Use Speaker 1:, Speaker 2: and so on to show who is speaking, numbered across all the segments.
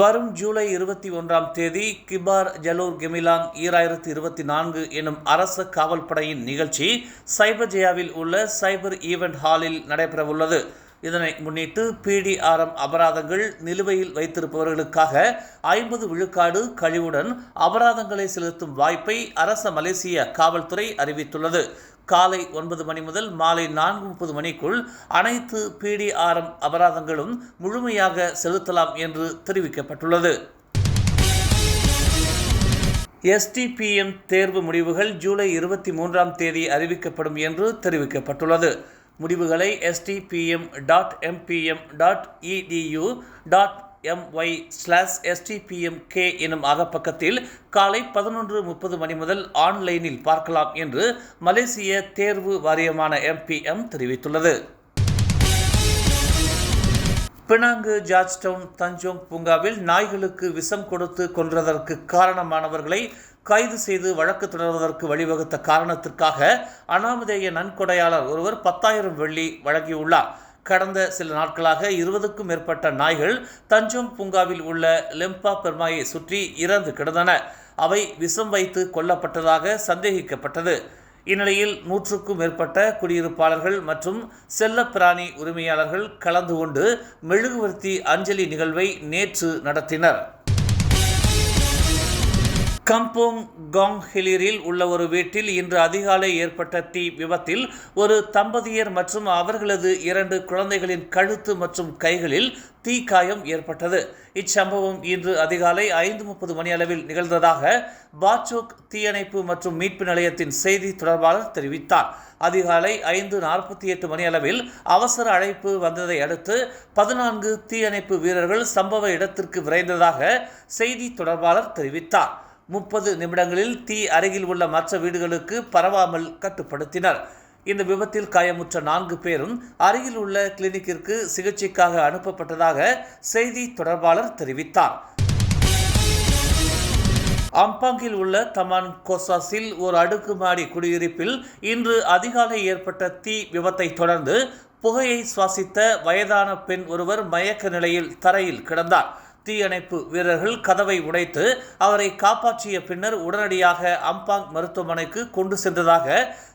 Speaker 1: வரும் ஜூலை இருபத்தி ஒன்றாம் தேதி கிபார் ஜலூர் கெமிலாங் ஈராயிரத்தி இருபத்தி நான்கு எனும் அரச காவல்படையின் நிகழ்ச்சி சைபர் ஜெயாவில் உள்ள சைபர் ஈவெண்ட் ஹாலில் நடைபெறவுள்ளது. இதனை முன்னிட்டு பிடிஆர்எம் அபராதங்கள் நிலுவையில் வைத்திருப்பவர்களுக்காக ஐம்பது விழுக்காடு கழிவுடன் அபராதங்களை செலுத்தும் வாய்ப்பை அரச மலேசிய காவல்துறை அறிவித்துள்ளது. காலை ஒன்பது மணி முதல் மாலை நான்கு முப்பது மணிக்குள் அனைத்து பிடிஆர்எம் அபராதங்களும் முழுமையாக செலுத்தலாம் என்று தெரிவிக்கப்பட்டுள்ளது. எஸ்டிபிஎம் தேர்வு முடிவுகள் ஜூலை இருபத்தி மூன்றாம் தேதி அறிவிக்கப்படும் என்று தெரிவிக்கப்பட்டுள்ளது. முடிவுகளை STPM dot MPM dot edu dot MY slash எஸ்டிபிஎம்கே எனும் அகப்பக்கத்தில் காலை பதினொன்று முப்பது மணி முதல் ஆன்லைனில் பார்க்கலாம் என்று மலேசிய தேர்வு வாரியமான எம்பிஎம் தெரிவித்துள்ளது. பினாங்கு ஜார்ஜ் டவுன் தஞ்சோங் பூங்காவில் நாய்களுக்கு விஷம் கொடுத்து கொன்றதற்கு காரணமானவர்களை கைது செய்து வழக்கு தொடர்வதற்கு வழிவகுத்த காரணத்திற்காக அனாமதேய நன்கொடையாளர் ஒருவர் பத்தாயிரம் வெள்ளி வழங்கியுள்ளார். கடந்த சில நாட்களாக இருபதுக்கும் மேற்பட்ட நாய்கள் தஞ்சோங் பூங்காவில் உள்ள லெம்பா பெர்மாயை சுற்றி இறந்து கிடந்தன. அவை விஷம் வைத்து கொல்லப்பட்டதாக சந்தேகிக்கப்பட்டது. இந்நிலையில் நூற்றுக்கும் மேற்பட்ட குடியிருப்பாளர்கள் மற்றும் செல்லப்பிராணி உரிமையாளர்கள் கலந்து கொண்டு மெழுகுவர்த்தி அஞ்சலி நிகழ்வை நேற்று நடத்தினர். கம்போங் காங் ஹிலிரில் உள்ள ஒரு வீட்டில் இன்று அதிகாலை ஏற்பட்ட தீ விபத்தில் ஒரு தம்பதியர் மற்றும் அவர்களது இரண்டு குழந்தைகளின் கழுத்து மற்றும் கைகளில் தீக்காயம் ஏற்பட்டது. இச்சம்பவம் இன்று அதிகாலை ஐந்து முப்பது மணி அளவில் நிகழ்ந்ததாக பாச்சோக் தீயணைப்பு மற்றும் மீட்பு நிலையத்தின் செய்தி தொடர்பாளர் தெரிவித்தார். அதிகாலை ஐந்து நாற்பத்தி எட்டு மணி அளவில் அவசர அழைப்பு வந்ததை அடுத்து பதினான்கு தீயணைப்பு வீரர்கள் சம்பவ இடத்திற்கு விரைந்ததாக செய்தி தொடர்பாளர் தெரிவித்தார். முப்பது நிமிடங்களில் தீ அருகில் உள்ள மற்ற வீடுகளுக்கு பரவாமல் கட்டுப்படுத்தினர். இந்த விபத்தில் காயமுற்ற நான்கு பேரும் அருகில் உள்ள கிளினிக்கிற்கு சிகிச்சைக்காக அனுப்பப்பட்டதாக செய்தி தொடர்பாளர் தெரிவித்தார். அம்பாங்கில் உள்ள தமான் கோசாஸில் ஒரு அடுக்குமாடி குடியிருப்பில் இன்று அதிகாலை ஏற்பட்ட தீ விபத்தை தொடர்ந்து புகையை சுவாசித்த வயதான பெண் ஒருவர் மயக்க நிலையில் தரையில் கிடந்தார். தீயணைப்பு வீரர்கள் கதவை உடைத்து அவரை காப்பாற்றிய பின்னர் உடனடியாக அம்பாங் மருத்துவமனைக்கு கொண்டு சென்றதாக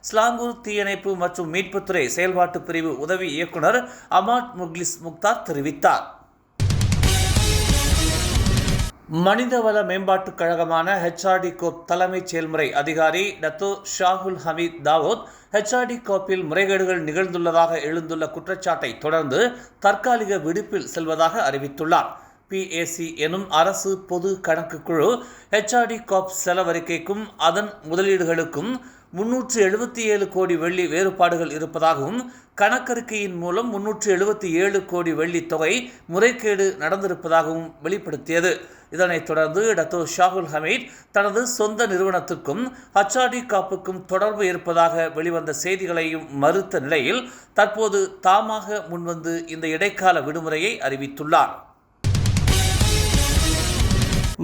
Speaker 1: ஸ்லாங்கூர் தீயணைப்பு மற்றும் மீட்புத்துறை செயல்பாட்டு பிரிவு உதவி இயக்குனர் அமாட் முக்லிஸ் முக்தார் தெரிவித்தார். மனிதவள மேம்பாட்டுக் கழகமான ஹெச்ஆர்டி கோப் தலைமைச் செயல்முறை அதிகாரி Dato Shahul Hameed Dawood HRD கோப்பில் முறைகேடுகள் நிகழ்ந்துள்ளதாக எழுந்துள்ள குற்றச்சாட்டை தொடர்ந்து தற்காலிக விடுப்பில் செல்வதாக அறிவித்துள்ளார். பிஏசி எனும் அரசு பொது கணக்கு குழு ஹெச்ஆர்டி காப் செலவறிக்கைக்கும் அதன் முதலீடுகளுக்கும் முன்னூற்று எழுபத்தி ஏழு கோடி வெள்ளி வேறுபாடுகள் இருப்பதாகவும் கணக்கறிக்கையின் மூலம் முன்னூற்று எழுபத்தி ஏழு கோடி வெள்ளி தொகை முறைகேடு நடந்திருப்பதாகவும் வெளிப்படுத்தியது. இதனைத் தொடர்ந்து டத்தோ ஷாகுல் ஹமீத் தனது சொந்த நிறுவனத்துக்கும் ஹச்ஆர்டி காப்புக்கும் தொடர்பு இருப்பதாக வெளிவந்த செய்திகளையும் மறுத்த நிலையில் தற்போது தாமாக முன்வந்து இந்த இடைக்கால விடுமுறையை அறிவித்துள்ளார்.